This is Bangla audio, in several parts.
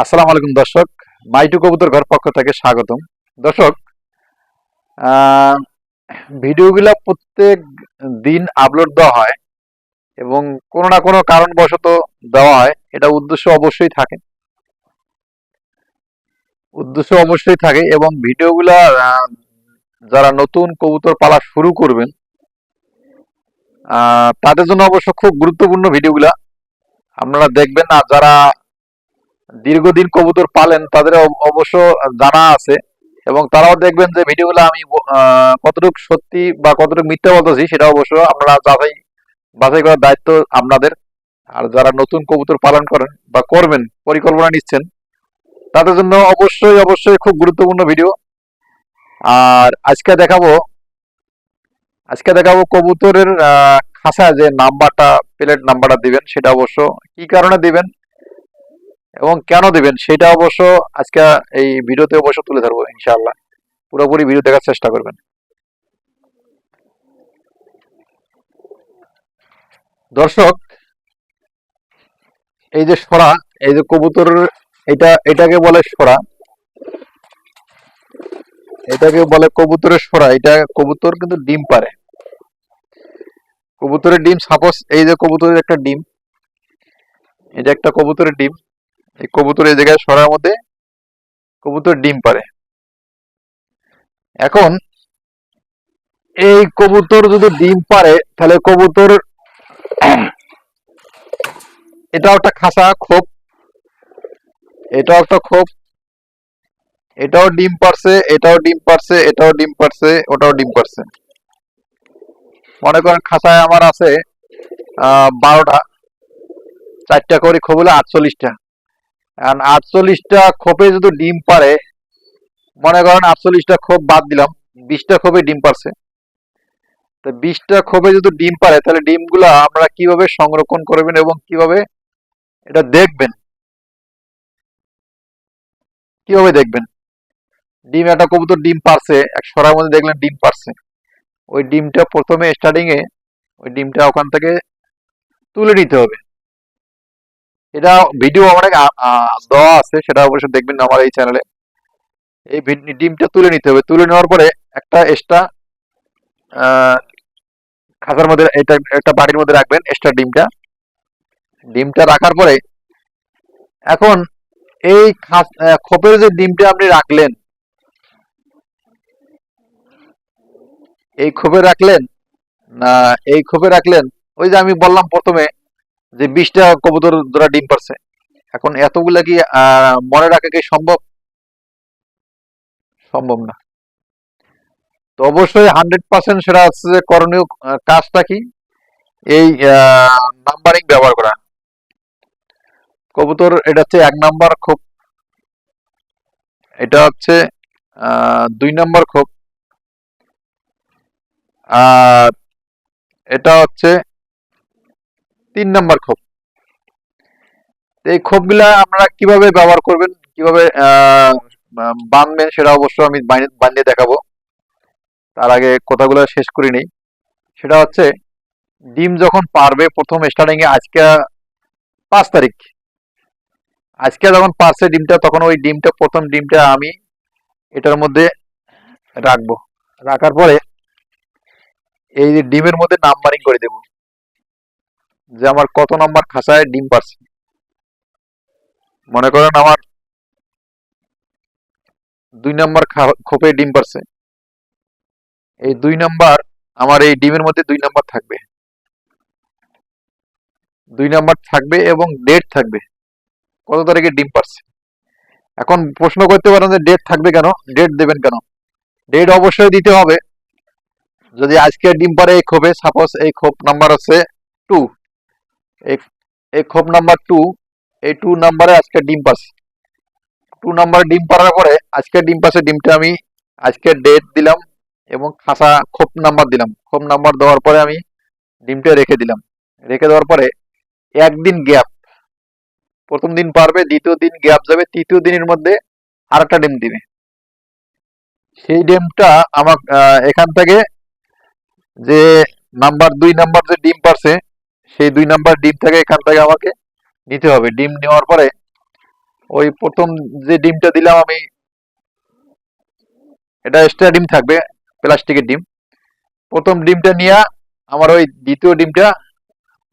আসসালামু আলাইকুম দর্শক। মাইটু কবুতর ঘর পক্ষ থেকে স্বাগতম। দর্শক ভিডিওগুলা প্রত্যেক দিন আপলোড দেওয়া হয় এবং কোনো না কোনো কারণবশত দেওয়া হয়, এটা উদ্দেশ্য অবশ্যই থাকে। উদ্দেশ্য অবশ্যই থাকে এবং ভিডিওগুলা যারা নতুন কবুতর পালা শুরু করবেন তাদের জন্য অবশ্য খুব গুরুত্বপূর্ণ ভিডিওগুলা। আপনারা দেখবেন আর যারা দীর্ঘদিন কবুতর পালেন, তাদের অবশ্য জানা আছে এবং তারাও দেখবেন যে ভিডিওগুলো আমি কতটুকু সত্যি বা কতটুকু মিথ্যা বলতেছি সেটা অবশ্য আপনারা যাচাই, বাছাই করার দায়িত্ব আপনাদের। আর যারা নতুন কবুতর পালন করেন বা করবেন, পরিকল্পনা নিচ্ছেন, তাদের জন্য অবশ্যই অবশ্যই খুব গুরুত্বপূর্ণ ভিডিও। আর আজকে দেখাবো আজকে দেখাবো কবুতরের খাঁচা যে নাম্বারটা, প্লেট নাম্বারটা দিবেন, সেটা অবশ্য কি কারণে দিবেন এবং কেন দিবেন সেটা অবশ্য আজকে এই ভিডিওতে অবশ্য তুলে ধরবো, ইনশাআল্লাহ। পুরোপুরি ভিডিও দেখার চেষ্টা করবেন। দর্শক, এই যে সরা, এই যে কবুতর, এটা, এটাকে বলে সরা। এটাকে বলে কবুতরের সরা। এটা কবুতর কিন্তু ডিম পারে। কবুতরের ডিম সাপোজ এই যে কবুতরের একটা ডিম, এটা একটা কবুতরের ডিম। এই কবুতর এই জায়গায় সরার মধ্যে কবুতর ডিম পারে এখন এই কবুতর যদি ডিম পারে তাহলে কবুতর এটাও একটা খাসা খোপ। এটাও একটা খোপ। এটাও ডিম পারছে এটাও ডিম পারছে এটাও ডিম পারছে ওটাও ডিম পারছে মনে করেন খাসায় আমার আছে, আহ, বারোটা, চারটা করে খোপ হলে আটচল্লিশটা। আটচল্লিশটা খোপে যদি ডিম পারে মনে করেন আটচল্লিশটা খোপ বাদ দিলাম, বিশটা খোপে ডিম পারছে তো বিশটা খোপে যদি ডিম পারে তাহলে ডিমগুলো আমরা কীভাবে সংরক্ষণ করবেন এবং কীভাবে এটা দেখবেন? কীভাবে দেখবেন? ডিম, একটা কবুতর ডিম পারছে এক সরার মধ্যে দেখলেন ডিম পারছে ওই ডিমটা প্রথমে স্টার্টিংয়ে ওই ডিমটা ওখান থেকে তুলে নিতে হবে। এটা ভিডিও অনেক দেওয়া আছে, সেটা অবশ্যই দেখবেন আমার এই চ্যানেলে এই ডিমটা তুলে নিতে হবে। তুলে নেওয়ার পরে একটা এক্সট্রা খাঁচার মধ্যে এটা, একটা বাড়ির মধ্যে রাখবেন এক্সট্রা ডিমটা। ডিমটা রাখার পরে এখন এই খোপের যে ডিমটা আপনি রাখলেন, এই খোপে রাখলেন, না, এই খোপে রাখলেন, ওই যে আমি বললাম প্রথমে যে বিশটা কবুতর ধরা ডিম পারছে। এখন এতগুলা কি মনে রাখা কি সম্ভব? সম্ভব না। তো অবশ্যই হান্ড্রেড পার্সেন্ট সেটা হচ্ছে করণীয় কাজটা কি? এই নাম্বারিং ব্যবহার করা। কবুতর এটা হচ্ছে এক নাম্বার খোপ। এটা হচ্ছে দুই নাম্বার খোপ। আর এটা হচ্ছে তিন নাম্বার তো এই খোপগুলা আপনারা কীভাবে ব্যবহার করবেন, কীভাবে বাঁধবেন সেটা অবশ্য আমি বানি- বানিয়ে দেখাবো। তার আগে কথাগুলো শেষ করে নেই। সেটা হচ্ছে, ডিম যখন পারবে প্রথম স্টার্টিং এ আজকে পাঁচ তারিখ। আজকে যখন পারছে ডিমটা, তখন ওই ডিমটা, প্রথম ডিমটা আমি এটার মধ্যে রাখব। রাখার পরে এই যে ডিমের মধ্যে নাম্বারিং করে দেব। যে আমার কত নাম্বার খাঁচায় ডিম পারছে। মনে করেন আমার দুই নম্বর খোপে ডিম পারছে। এই দুই নাম্বার আমার এই ডিমের মধ্যে দুই নাম্বার থাকবে। দুই নাম্বার থাকবে এবং ডেট থাকবে। কত তারিখে ডিম পারছে? এখন প্রশ্ন করতে পারেন যে ডেট থাকবে কেন? ডেট দেবেন কেন? ডেট অবশ্যই দিতে হবে। যদি আজকে ডিম পারে এই খোপে সাপোজ এই খোপ নাম্বার হচ্ছে টু এই খোপ নাম্বার টু এই টু নাম্বারে আজকে ডিম পারছে টু নাম্বারে ডিম পারার পরে আজকে ডিম পাশে ডিমটা আমি আজকে ডেট দিলাম এবং খাসা খোপ নাম্বার দিলাম। খোপ নাম্বার দেওয়ার পরে আমি ডিমটা রেখে দিলাম। রেখে দেওয়ার পরে একদিন গ্যাপ প্রথম দিন পারবে, দ্বিতীয় দিন গ্যাপ যাবে, তৃতীয় দিনের মধ্যে আরেকটা ডিম দিবে। সেই ডিমটা আমার এখান থেকে যে নাম্বার দুই নাম্বার যে ডিম পারছে সেই দুই নাম্বার ডিম থেকে এখান থেকে আমাকে নিতে হবে। ডিম নেওয়ার পরে ওই প্রথম যে ডিমটা দিলাম আমি, এটা এক্সট্রা ডিম থাকবে, প্লাস্টিকের ডিম। প্রথম ডিমটা নিয়ে আমার ওই দ্বিতীয় ডিমটা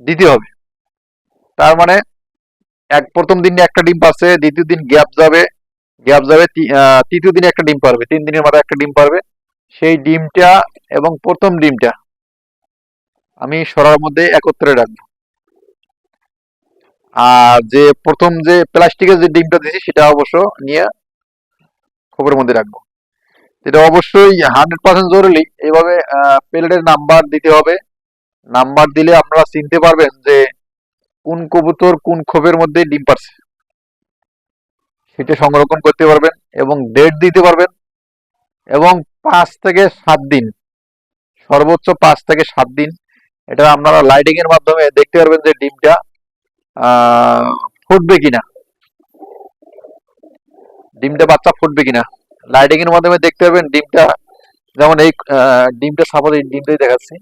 দিতে হবে। তার মানে এক, প্রথম দিন একটা ডিম পাচ্ছে দ্বিতীয় দিন গ্যাপ যাবে গ্যাপ যাবে তৃতীয় দিনে একটা ডিম পারবে, তিন দিনের মাথায় একটা ডিম পারবে। সেই ডিমটা এবং প্রথম ডিমটা আমি সরার মধ্যে একত্রে রাখব। আর যে প্রথম যে প্লাস্টিকের যে ডিমটা দিয়েছি, সেটা অবশ্য নিয়ে খোপের মধ্যে রাখব। এটা অবশ্যই হান্ড্রেড পার্সেন্ট জরুরি। এইভাবে প্লেটের নাম্বার দিতে হবে। নাম্বার দিলে আপনারা চিনতে পারবেন যে কোন কবুতর কোন খোপের মধ্যে ডিম পারছে সেটা সংরক্ষণ করতে পারবেন এবং ডেট দিতে পারবেন। এবং পাঁচ থেকে সাত দিন, সর্বোচ্চ পাঁচ থেকে সাত দিন এটা আপনারা লাইটিং এর মাধ্যমে দেখতে পারবেন যে ডিমটা ফুটবে কিনা। ডিমটা বাচ্চা ফুটবে কিনা। লাইটিং এর মাধ্যমে দেখতে পারবেন ডিমটা, যেমন এই ডিমটা সাপোজ এই ডিমটাই দেখাচ্ছি।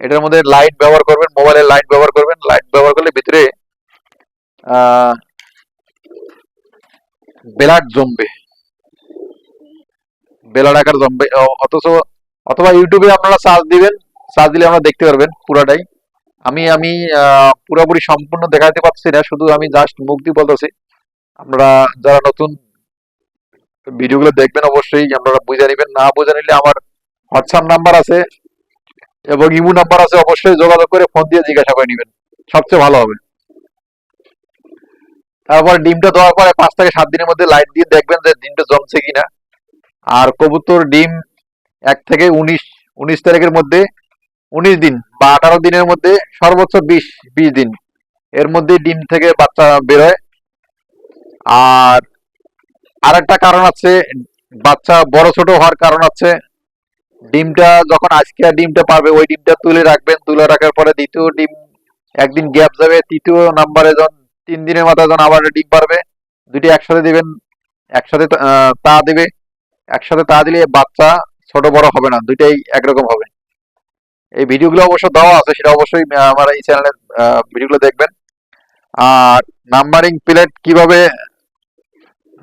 এটার মধ্যে লাইট ব্যবহার করবেন মোবাইলের লাইট ব্যবহার করবেন। লাইট ব্যবহার করলে ভিতরে বেলাট জমবে। বেলাট আকার জমবে। অথচ, অথবা ইউটিউবে আপনারা সার্চ দিবেন সার্চ দিলে আমরা দেখতে পারবেন পুরাটাই। আমি আমি পুরোপুরি সম্পূর্ণ দেখাতে পারছি না, শুধু আমি জাস্ট দিয়ে বলতেছি। আপনারা যারা নতুন ভিডিওগুলো দেখবেন অবশ্যই আপনারা বুঝে নেবেন। না বুঝে নিলে আমার হোয়াটসঅ্যাপ নাম্বার আছে এবং ইমো নাম্বার আছে, অবশ্যই যোগাযোগ করে ফোন দিয়ে জিজ্ঞাসা করে নেবেন। সবচেয়ে ভালো হবে। তারপর ডিমটা দেওয়ার পরে পাঁচ থেকে সাত দিনের মধ্যে লাইট দিয়ে দেখবেন যে ডিমটা জমছে কিনা। আর কবুতর ডিম এক থেকে উনিশ উনিশ তারিখের মধ্যে উনিশ দিন বা আঠারো দিনের মধ্যে সর্বোচ্চ বিশ বিশ দিন। এর মধ্যে ডিম থেকে বাচ্চা বেরোয় আর আরেকটা কারণ আছে, বাচ্চা বড় ছোট হওয়ার কারণ আছে। ডিমটা যখন আজকে ডিমটা পারবে, ওই ডিমটা তুলে রাখবেন। তুলে রাখার পরে দ্বিতীয় ডিম একদিন গ্যাপ যাবে। তৃতীয় নাম্বারে যখন তিন দিনের মাথায় যখন আবার ডিম পারবে দুটি একসাথে দিবেন। একসাথে তা- দিবে। একসাথে তা দিলে বাচ্চা ছোট বড় হবে না। দুইটাই একরকম হবে। এই ভিডিওগুলো অবশ্য দেওয়া আছে, সেটা অবশ্যই আমার এই চ্যানেলের ভিডিওগুলো দেখবেন। আর নাম্বারিং প্লেট কীভাবে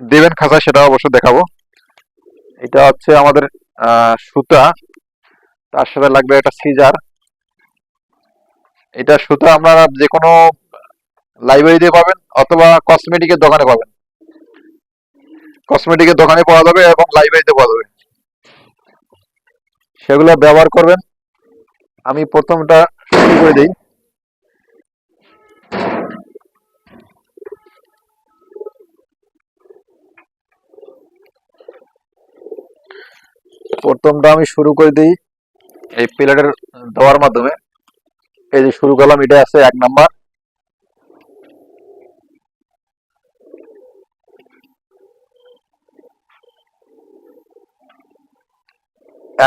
দেবেন খাঁচা সেটা অবশ্য দেখাবো। এটা হচ্ছে আমাদের সুতা। তার সাথে লাগবে একটা সিজার এটা সুতা আপনারা যে কোনো লাইব্রেরিতে পাবেন অথবা কসমেটিকের দোকানে পাবেন। কসমেটিকের দোকানে পাওয়া যাবে এবং লাইব্রেরিতে পাওয়া যাবে। সেগুলো ব্যবহার করবেন। আমি প্রথমটা শুরু করে দিই। প্রথমটা আমি শুরু করে দিই এই প্লেটের দেওয়ার মাধ্যমে। এই যে শুরু করলাম, এটা আছে এক নাম্বার।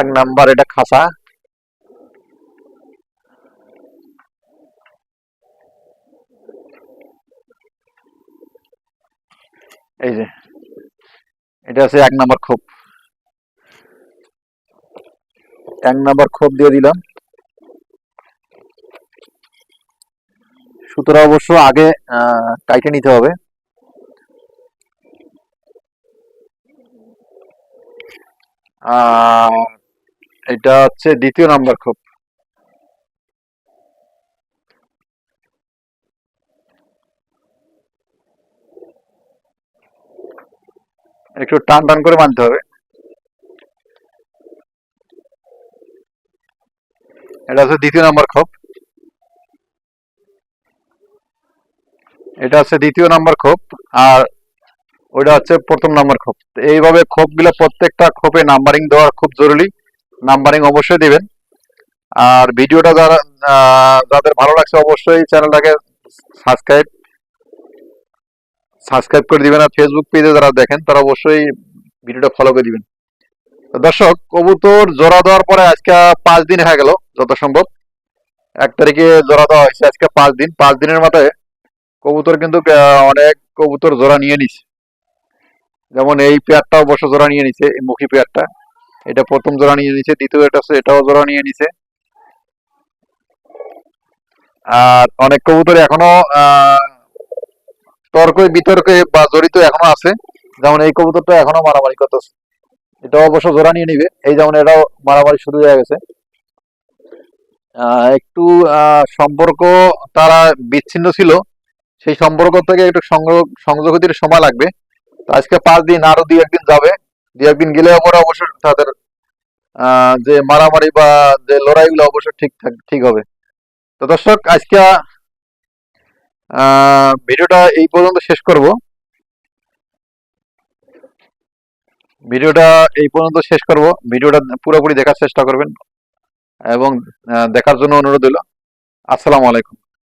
এক নাম্বার, এটা খাসা এই যে, এটা আছে এক নাম্বার খোপ। এক নাম্বার খোপ দিয়ে দিলাম। সুতরা অবশ্য আগে কাইটে নিতে হবে। এটা হচ্ছে দ্বিতীয় নাম্বার খোপ। একটু টান টান করে মানতে হবে। এটা হচ্ছে দ্বিতীয় নাম্বার খোপ। এটা হচ্ছে দ্বিতীয় নাম্বার খোপ আর ওইটা হচ্ছে প্রথম নাম্বার খোপ। এইভাবে খোপগুলো প্রত্যেকটা খোপে নাম্বারিং দেওয়া খুব জরুরি। নাম্বারিং অবশ্যই দিবেন। আর ভিডিওটা যারা যাদের ভালো লাগছে অবশ্যই চ্যানেলটাকে সাবস্ক্রাইব সাবস্ক্রাইব করে দিবেন আর ফেসবুক পেজে যারা দেখেন তারা অবশ্যই ভিডিওটা ফলো করে দিবেন। দর্শক কবুতর জোড়া দেওয়ার পরে আজকে পাঁচ দিন হয়ে গেল যত সম্ভব এক তারিখে জোড়া দেওয়া হয়েছে আজকে পাঁচ দিন। পাঁচ দিনের মাথায় কবুতর কিন্তু অনেক কবুতর জোড়া নিয়ে নিছে। যেমন এই পেয়ারটা অবশ্য জোড়া নিয়ে নিছে এই মুখী পেয়ারটা। এটা প্রথম জোড়া নিয়ে নিছে দ্বিতীয় এটা এটাও জোড়া নিয়ে নিছে। আর অনেক কবুতর এখনও আহ, তর্কে বিতর্কে বা জড়িত এখনও আছে। যেমন এই কবুতরটা এখনও মারামারি করতেছে। এটা অবশ্য জোড়া নিয়ে নিবে। এই যেমন এটাও মারামারি শুরু হয়ে গেছে। একটু সম্পর্ক তারা বিচ্ছিন্ন ছিল। সেই সম্পর্ক থেকে একটু সংযোগ একটু সময় লাগবে। আজকে পাঁচ দিন আরও দুই একদিন যাবে। দুই একদিন গেলে পরে অবশ্য তাদের যে মারামারি বা যে লড়াইগুলো অবশ্য ঠিক ঠিক হবে। তো দর্শক, আজকে ভিডিওটা এই পর্যন্ত শেষ করব। ভিডিওটা এই পর্যন্ত শেষ করব। ভিডিওটা পুরোপুরি দেখার চেষ্টা করবেন এবং দেখার জন্য অনুরোধ হইল আসসালামু আলাইকুম।